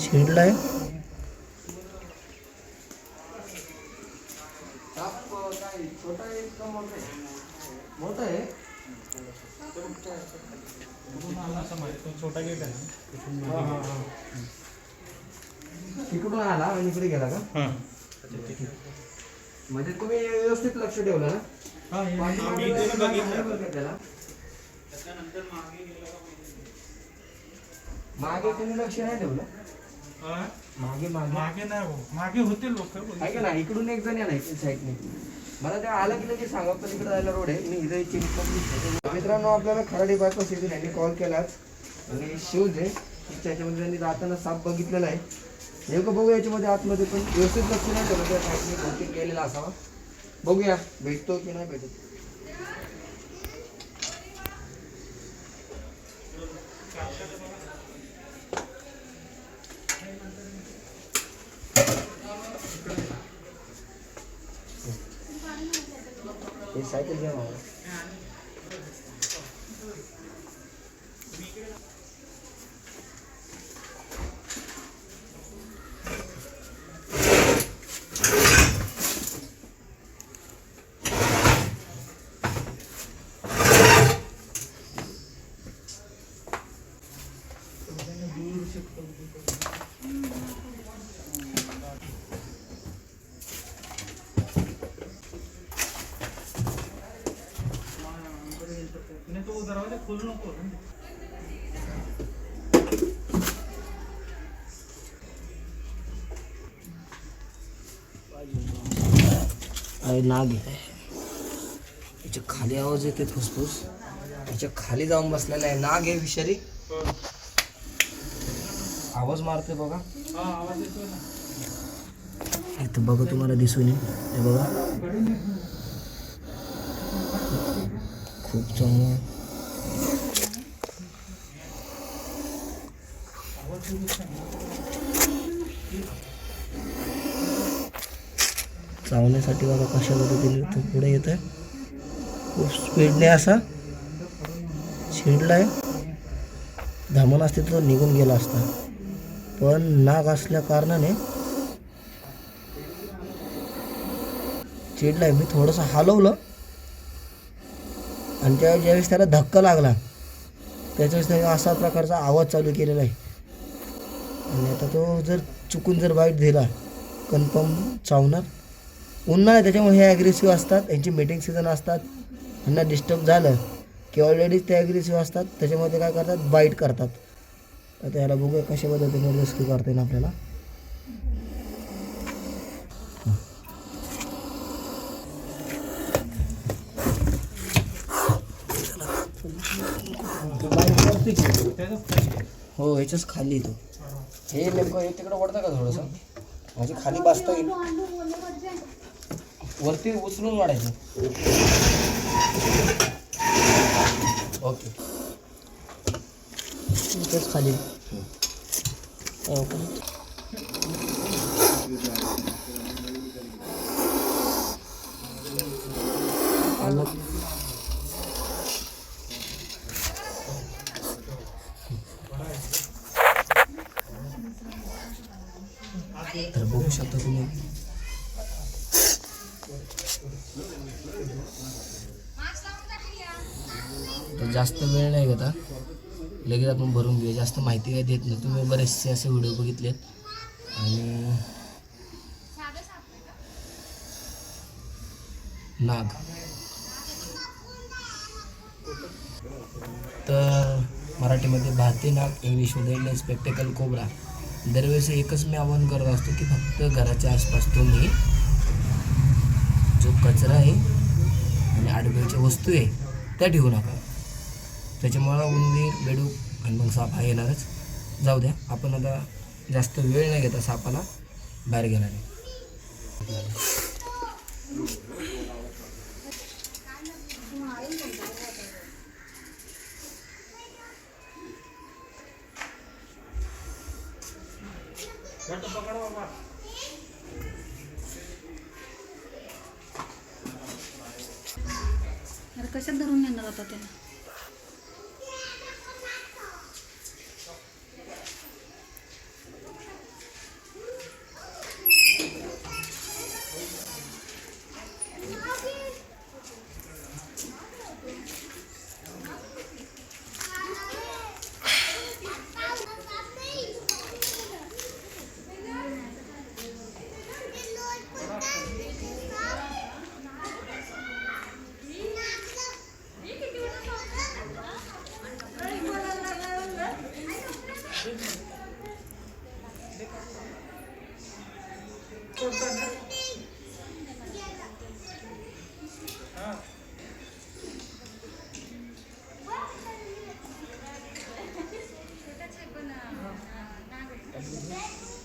शिडलाय मोठा आहे. छोटा गेट आहे तिकडून आला आणि इकडे गेला का? म्हणजे तुम्ही व्यवस्थित लक्ष ठेवलं ना? पाठीमागे आहे बरं का त्याला मागे तुम्ही लक्ष नाही ठेवलं? मागे मागे. मागे नाही हो. मागे होते लोक ऐका ना इकडून एक जण या ना. साईडने मला ते आलं की लगेच सांगा पण इकडे जायला रोड आहे. मी इथे चिंच मित्रांनो आपल्याला खराडी बायपास येथून यांनी कॉल केलाच आणि शिवज आहे तिच्या ह्याच्यामध्ये त्यांनी जाताना साप बघितलेला आहे. हे का बघू याच्यामध्ये आतमध्ये पण. व्यवस्थित लक्ष नाही ठेवलं त्या साईडने बहुतेक गेलेला असावा. बघूया भेटतो की नाही भेटत. हे सायकल घ्या मला नाही खोलू नको. अरे नाग याच्या खाली आवाज येते फुसफुस. याच्या खाली जाऊन बसलेला आहे. नाग आहे विषारी. आवाज मारते बघा. इथं बघा तुम्हाला दिसून येईल. हे बघा. खूप चांगलं चावण्यासाठी बघा कशा पद्धतीने तो पुढे येत आहे खूप स्पीडने असा छिडलाय धामण असते तर तो निघून गेला असता. पण नाग असल्या कारणाने चिडलाय. मी थोडंसं हलवलं. आणि त्या ज्यावेळेस त्याला धक्का लागला त्याच्यावेळेस त्याने असा प्रकारचा आवाज चालू केलेला आहे. आता तो जर चुकून जर वाईट दिला कन्फर्म चावणार. उन्हाळा त्याच्यामुळे हे ॲग्रेसिव्ह असतात यांची मीटिंग सीझन असतात. ह्यांना डिस्टर्ब झालं की ऑलरेडी ते ॲग्रेसिव्ह असतात त्याच्यामुळे ते काय करतात? बाईट करतात. तर त्याला बघूया कशा पद्धतीने रेस्क्यू करता येईल आपल्याला. हो ह्याच्याच खाली तो. हे नेमकं हे तिकडं पडतं का थोडंसं. म्हणजे खाली बसता येईल वरती उचलून वाढायचं. ओके. खाली. हो तर बघू शकता तुम्ही. तर जास्त वेळ नाही घेता लगेच आपण भरून घेऊ जास्त माहिती काही देत नाही. तुम्ही बरेचसे असे व्हिडिओ बघितलेत. आणि नाग. तर मराठीमध्ये भारतीय नाग इंग्लिशमध्ये स्पेक्टेकल कोबरा दरवेळेस एकच मी आवाहन करत असतो की फक्त घराच्या आसपास तुम्ही जो कचरा आहे आणि आडवेच्या वस्तू आहे त्या ठेवू नका. त्याच्यामुळं उंदीर बेडूक आणि मग साप हा येणारच. जाऊ द्या आपण आता जास्त वेळ नाही घेता सापाला बाहेर घेणार आहे अरे कशात धरून नेणार आता त्याला